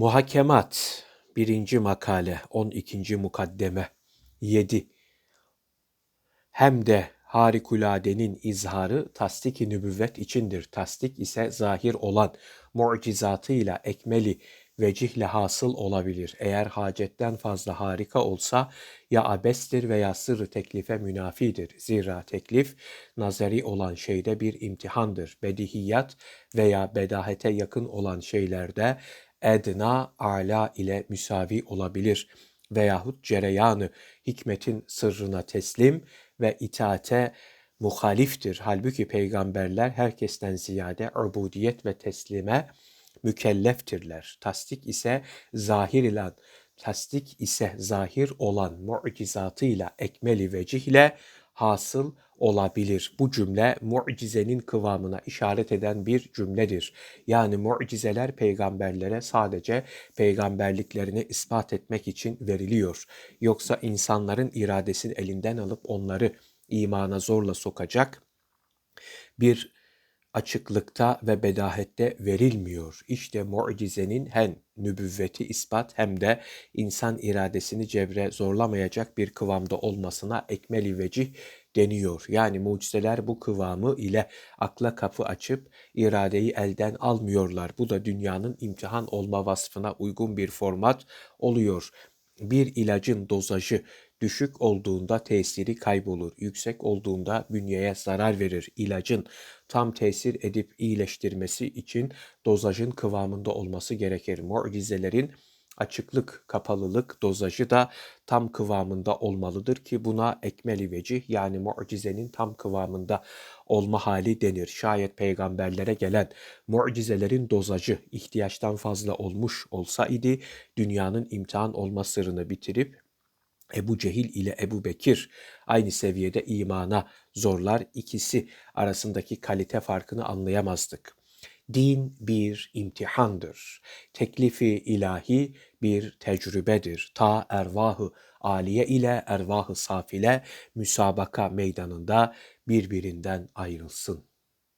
Muhakemat 1. makale 12. mukaddeme 7 Hem de harikuladenin izharı tasdik-i nübüvvet içindir. Tasdik ise zahir olan mucizatıyla ekmeli vecihle hasıl olabilir. Eğer hacetten fazla harika olsa ya abestir veya sırrı teklife münafidir. Zira teklif nazari olan şeyde bir imtihandır. Bedihiyat veya bedahete yakın olan şeylerde edna ala ile müsavi olabilir veyahut cereyanı hikmetin sırrına teslim ve itaate muhaliftir. Halbuki peygamberler herkesten ziyade ubudiyet ve teslime mükelleftirler. Tasdik ise zahir ilan, tasdik ise zahir olan mucizatıyla ekmeli vecihle hasıl olabilir. Bu cümle mucizenin kıvamına işaret eden bir cümledir. Yani mucizeler peygamberlere sadece peygamberliklerini ispat etmek için veriliyor. Yoksa insanların iradesini elinden alıp onları imana zorla sokacak bir açıklıkta ve bedahette verilmiyor. İşte mucizenin hem nübüvveti ispat hem de insan iradesini cebre zorlamayacak bir kıvamda olmasına ekmeli vecih deniyor. Yani mucizeler bu kıvamı ile akla kapı açıp iradeyi elden almıyorlar. Bu da dünyanın imtihan olma vasfına uygun bir format oluyor. Bir ilacın dozajı düşük olduğunda tesiri kaybolur. Yüksek olduğunda bünyeye zarar verir. İlacın tam tesir edip iyileştirmesi için dozajın kıvamında olması gerekir. Mucizelerin açıklık, kapalılık dozajı da tam kıvamında olmalıdır ki buna ekmeli vecih yani mucizenin tam kıvamında olma hali denir. Şayet peygamberlere gelen mucizelerin dozajı ihtiyaçtan fazla olmuş olsaydı dünyanın imtihan olma sırrını bitirip Ebu Cehil ile Ebu Bekir aynı seviyede imana zorlar ikisi arasındaki kalite farkını anlayamazdık. Din bir imtihandır. Teklifi ilahi bir tecrübedir. Ta ervahı aliye ile ervahı safile müsabaka meydanında birbirinden ayrılsın.